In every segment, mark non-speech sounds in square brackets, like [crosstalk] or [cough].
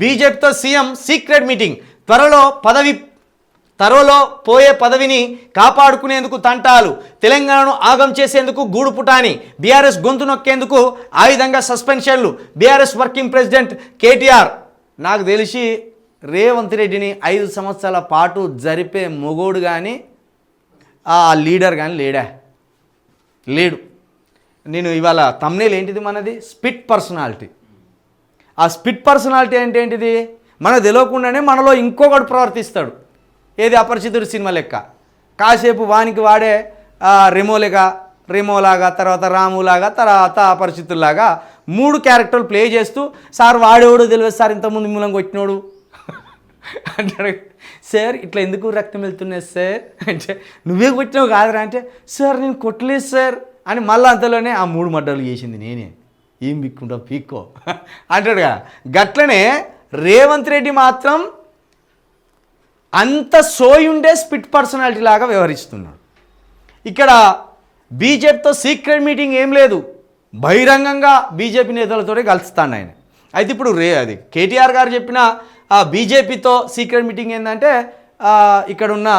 బీజేపీతో CM secret meeting. త్వరలో పదవి త్వరలో పోయే పదవిని కాపాడుకునేందుకు తంటాలు. తెలంగాణను ఆగం చేసేందుకు గూడుపుటాని బీఆర్ఎస్ గొంతు నొక్కేందుకు ఆయుధంగా సస్పెన్షన్లు. BRS working president KTR. నాకు తెలిసి రేవంత్ రెడ్డిని ఐదు సంవత్సరాల పాటు జరిపే మొగోడు కానీ ఆ లీడర్ కానీ లేడా? లేడు. నేను ఇవాళ తమ్నేలు ఏంటిది మనది? Split personality. ఆ స్పిట్ పర్సనాలిటీ అంటే ఏంటిది? మనకు తెలియకుండానే మనలో ఇంకొకటి ప్రవర్తిస్తాడు. ఏది అపరిచితుడు సినిమా లెక్క? కాసేపు వానికి వాడే ఆ, రెమోలేగా రెమోలాగా తర్వాత రాములాగా తర్వాత అపరిచితుల్లాగా మూడు క్యారెక్టర్లు ప్లే చేస్తూ సార్ వాడేవాడు తెలియదు సార్ ఇంతకుముందు మూలం కొట్టినోడు. [laughs] అంటాడు. సార్ ఇట్లా ఎందుకు రక్తం వెళ్తున్నాయి సార్? అంటే నువ్వే కొట్టినావు కాదురా. అంటే సార్ నేను కొట్టలేదు సార్. అని మళ్ళీ అంతలోనే ఆ మూడు మడ్డలు చేసింది నేనే. ఏం పిక్కుంటావు పీక్కో. అంటాడుగా గట్లనే రేవంత్ రెడ్డి మాత్రం అంత సోయుండే స్పిట్ పర్సనాలిటీ లాగా వ్యవహరిస్తున్నాడు. ఇక్కడ బీజేపీతో సీక్రెట్ మీటింగ్ ఏం లేదు. బహిరంగంగా బీజేపీ నేతలతోనే కలుస్తాను ఆయన. అయితే ఇప్పుడు రే అది కేటీఆర్ గారు చెప్పిన ఆ బీజేపీతో సీక్రెట్ మీటింగ్ ఏంటంటే ఇక్కడ ఉన్న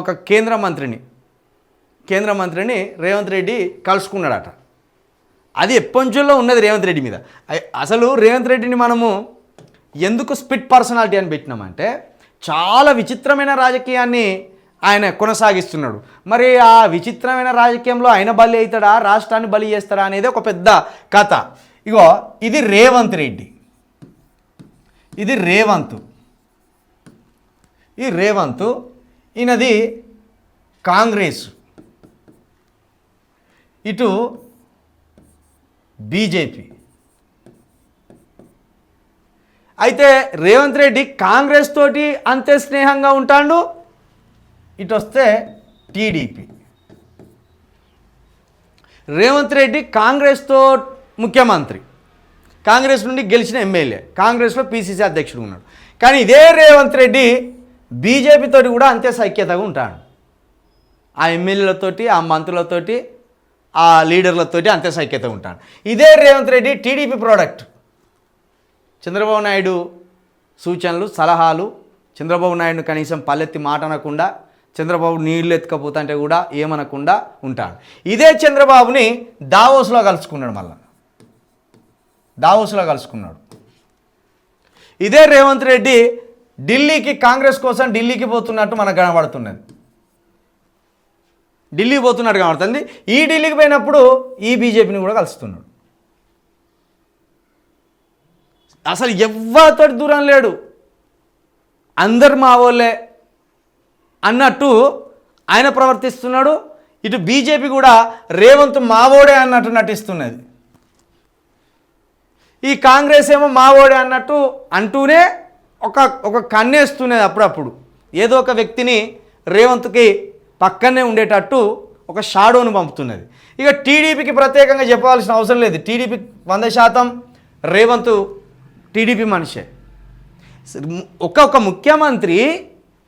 ఒక కేంద్ర మంత్రిని కేంద్ర మంత్రిని రేవంత్ రెడ్డి కలుసుకున్నాడట. అది ఎప్పంచుల్లో ఉన్నది రేవంత్ రెడ్డి మీద. అసలు రేవంత్ రెడ్డిని మనము ఎందుకు స్పిట్ పర్సనాలిటీ అని పెట్టినామంటే చాలా విచిత్రమైన రాజకీయాన్ని ఆయన కొనసాగిస్తున్నాడు. మరి ఆ విచిత్రమైన రాజకీయంలో ఆయన బలి అవుతాడా రాష్ట్రాన్ని బలి చేస్తాడా అనేది ఒక పెద్ద కథ. ఇగో ఇది రేవంత్ రెడ్డి. ఇది రేవంత్. ఈ రేవంత్ ఈయనది కాంగ్రెస్. ఇటు బీజేపీ. అయితే రేవంత్ రెడ్డి కాంగ్రెస్ తోటి అంతే స్నేహంగా ఉంటాడు ఇటు వస్తే టీడీపీ. రేవంత్ రెడ్డి కాంగ్రెస్తో ముఖ్యమంత్రి. కాంగ్రెస్ నుండి గెలిచిన ఎమ్మెల్యే. కాంగ్రెస్లో పీసీసీ అధ్యక్షుడు ఉన్నాడు. కానీ ఇదే రేవంత్ రెడ్డి బీజేపీతోటి కూడా అంతే సైక్యతగా ఉంటాడు. ఆ ఎమ్మెల్యేలతోటి ఆ మంత్రులతోటి ఆ లీడర్లతోటి అంతే సైక్యత ఉంటాడు. ఇదే రేవంత్ రెడ్డి టీడీపీ ప్రోడక్ట్. చంద్రబాబు నాయుడు సూచనలు సలహాలు చంద్రబాబు నాయుడు కనీసం పల్లెత్తి మాట అనకుండా చంద్రబాబు నీళ్ళు ఎత్తుకపోతుంటే కూడా ఏమనకుండా ఉంటాడు. ఇదే చంద్రబాబుని దావోస్లో కలుసుకున్నాడు మళ్ళా. దావోస్లో కలుసుకున్నాడు. ఇదే రేవంత్ రెడ్డి ఢిల్లీకి కాంగ్రెస్ కోసం ఢిల్లీకి పోతున్నట్టు మనకు కనబడుతున్నది. ఢిల్లీ పోతున్నాడు కనబడుతుంది ఈ ఢిల్లీకి పోయినప్పుడు ఈ బీజేపీని కూడా కలుస్తున్నాడు. అసలు ఎవ్వరితోటి దూరం లేడు. అందరు మా వాళ్ళే అన్నట్టు ఆయన ప్రవర్తిస్తున్నాడు. ఇటు బీజేపీ కూడా రేవంత్ మావోడే అన్నట్టు నటిస్తున్నది. ఈ కాంగ్రెస్ ఏమో మావోడే అన్నట్టు అంటూనే ఒక ఒక కన్నేస్తున్నది అప్పుడప్పుడు. ఏదో ఒక వ్యక్తిని రేవంత్కి పక్కనే ఉండేటట్టు ఒక షాడోను పంపుతున్నది. ఇక టీడీపీకి ప్రత్యేకంగా చెప్పాల్సిన అవసరం లేదు. టీడీపీ వంద శాతం రేవంత్ టీడీపీ మనిషే. ఒక ఒక ముఖ్యమంత్రి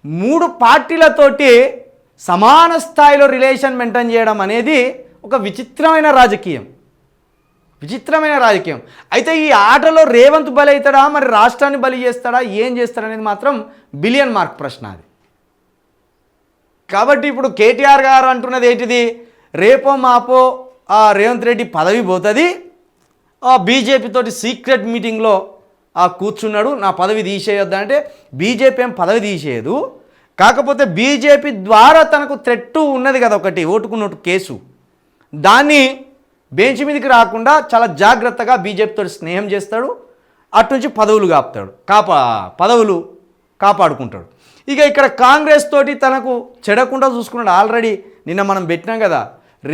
మూడు పార్టీలతోటి సమాన స్థాయిలో రిలేషన్ మెయింటైన్ చేయడం అనేది ఒక విచిత్రమైన రాజకీయం. విచిత్రమైన రాజకీయం. అయితే ఈ ఆటలో రేవంత్ బలి అవుతాడా మరి రాష్ట్రాన్ని బలి చేస్తాడా? ఏం చేస్తాడనేది మాత్రం బిలియన్ మార్క్ ప్రశ్న అది. కాబట్టి ఇప్పుడు కేటీఆర్ గారు అంటున్నది ఏంటిది? రేపో మాపో ఆ రేవంత్ రెడ్డి పదవి పోతుంది. ఆ బీజేపీతోటి సీక్రెట్ మీటింగ్లో ఆ కూర్చున్నాడు. నా పదవి తీసేయొద్దు అంటే బీజేపీ ఏం పదవి తీసేయదు. కాకపోతే బీజేపీ ద్వారా తనకు థ్రెట్టు ఉన్నది కదా ఒకటి ఓటుకున్నట్టు కేసు. దాన్ని బెంచ్ మీదకి రాకుండా చాలా జాగ్రత్తగా బీజేపీతో స్నేహం చేస్తాడు. అటు నుంచి పదవులు కాపుతాడు. కాపా పదవులు కాపాడుకుంటాడు. ఇక ఇక్కడ కాంగ్రెస్ తోటి తనకు చెడకుండా చూసుకున్నాడు. ఆల్రెడీ నిన్న మనం పెట్టినాం కదా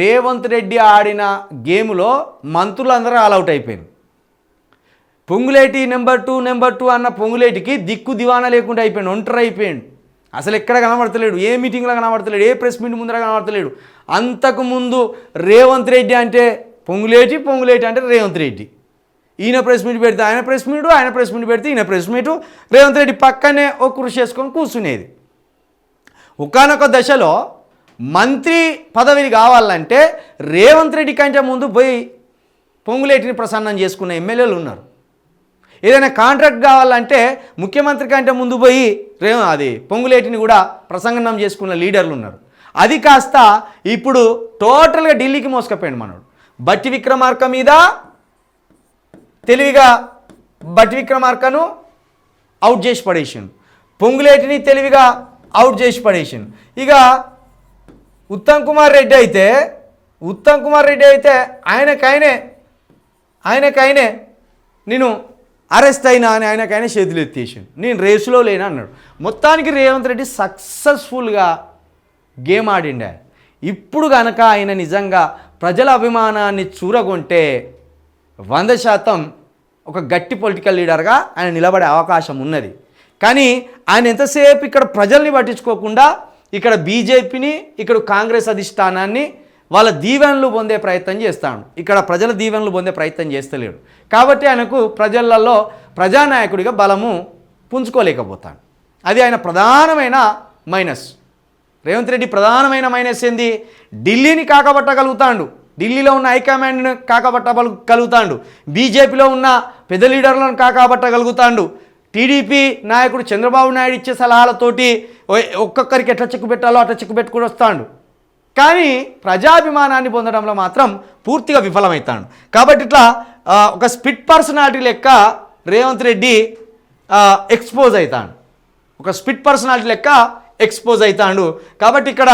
రేవంత్ రెడ్డి ఆడిన గేమ్లో మంత్రులందరూ ఆల్అవుట్ అయిపోయారు Ponguleti number two number two అన్న పొంగులేటికి దిక్కు దివానా లేకుండా అయిపోయాడు ఒంటరి అయిపోయాడు. అసలు ఎక్కడ కనబడతలేడు ఏ మీటింగ్లో కనబడతలేడు ఏ ప్రెస్ మీట్ ముందర కనబడతలేడు. అంతకుముందు రేవంత్ రెడ్డి అంటే పొంగులేటి పొంగులేటి అంటే రేవంత్ రెడ్డి. ఈయన ప్రెస్ మీట్ పెడితే ఆయన ప్రెస్ మీటు ఆయన ప్రెస్ మీట్ పెడితే ఈయన ప్రెస్ మీటు. రేవంత్ రెడ్డి పక్కనే ఓ కృషి చేసుకొని కూర్చునేది. ఒకనొక దశలో మంత్రి పదవిని కావాలంటే రేవంత్ రెడ్డి కంటే ముందు పోయి పొంగులేటిని ప్రసన్నం చేసుకున్న ఎమ్మెల్యేలు ఉన్నారు. ఏదైనా కాంట్రాక్ట్ కావాలంటే ముఖ్యమంత్రి కంటే ముందు పోయి రే అది పొంగులేటిని కూడా ప్రసంగనం చేసుకున్న లీడర్లు ఉన్నారు. అది కాస్త ఇప్పుడు టోటల్గా ఢిల్లీకి మోసుకపోయాడు మనోడు. బట్టి విక్రమార్క మీద తెలివిగా భట్ విక్రమార్కను అవుట్ చేసి పడేసిండు. పొంగులేటిని తెలివిగా అవుట్ చేసి పడేసిండు. ఇక ఉత్తమ్ కుమార్ రెడ్డి అయితే ఉత్తమ్ కుమార్ రెడ్డి అయితే ఆయనకైనే ఆయనకైనే నేను అరెస్ట్ అయినా అని ఆయనకైనా చేతులు ఎత్తేసాను నేను రేసులో లేనా అన్నాడు. మొత్తానికి రేవంత్ రెడ్డి సక్సెస్ఫుల్గా గేమ్ ఆడిండే ఇప్పుడు కనుక ఆయన నిజంగా ప్రజల అభిమానాన్ని చూరగొంటే వంద శాతం ఒక గట్టి పొలిటికల్ లీడర్గా ఆయన నిలబడే అవకాశం ఉన్నది. కానీ ఆయన ఎంతసేపు ఇక్కడ ప్రజల్ని పట్టించుకోకుండా ఇక్కడ బీజేపీని ఇక్కడ కాంగ్రెస్ అధిష్టానాన్ని వాళ్ళ దీవెనలు పొందే ప్రయత్నం చేస్తాడు. ఇక్కడ ప్రజల దీవెనలు పొందే ప్రయత్నం చేస్తలేడు. కాబట్టి ఆయనకు ప్రజలలో ప్రజానాయకుడిగా బలము పుంజుకోలేకపోతాడు. అది ఆయన ప్రధానమైన మైనస్. రేవంత్ రెడ్డి ప్రధానమైన మైనస్ ఏంది? ఢిల్లీని కాకబట్టగలుగుతాడు ఢిల్లీలో ఉన్న హైకమాండ్ని కాకబట్టగలుగుతాడు బీజేపీలో ఉన్న పెద్ద లీడర్లను కాకబట్టగలుగుతాడు టీడీపీ నాయకుడు చంద్రబాబు నాయుడు ఇచ్చే సలహాలతోటి ఒ- ఒక్కొక్కరికి ఎట్లా చెక్కు పెట్టాలో అట్లా చెక్కు పెట్టుకుని వస్తాడు. కానీ ప్రజాభిమానాన్ని పొందడంలో మాత్రం పూర్తిగా విఫలమవుతాడు కాబట్టి ఇట్లా ఒక స్పిట్ పర్సనాలిటీ లెక్క రేవంత్ రెడ్డి ఎక్స్పోజ్ అవుతాడు ఒక స్పిట్ పర్సనాలిటీ లెక్క ఎక్స్పోజ్ అవుతాడు కాబట్టి ఇక్కడ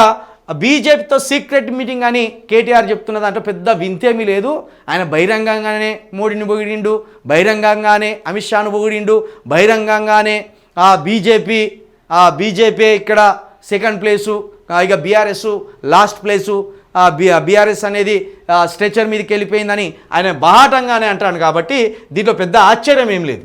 బీజేపీతో సీక్రెట్ మీటింగ్ అని కేటీఆర్ చెప్తున్న దాంట్లో పెద్ద వింతేమీ లేదు. ఆయన బహిరంగంగానే మోడీని పొగిడిండు బహిరంగంగానే అమిత్ షాను పొగిడిండు బహిరంగంగానే ఆ బీజేపీ ఆ బీజేపీ ఇక్కడ సెకండ్ ప్లేసు ఇక BRS last place B BRS అనేది స్ట్రెచర్ మీదకి వెళ్ళిపోయిందని ఆయన బాహాటంగానే అంటాను కాబట్టి దీంట్లో పెద్ద ఆశ్చర్యం ఏం లేదు.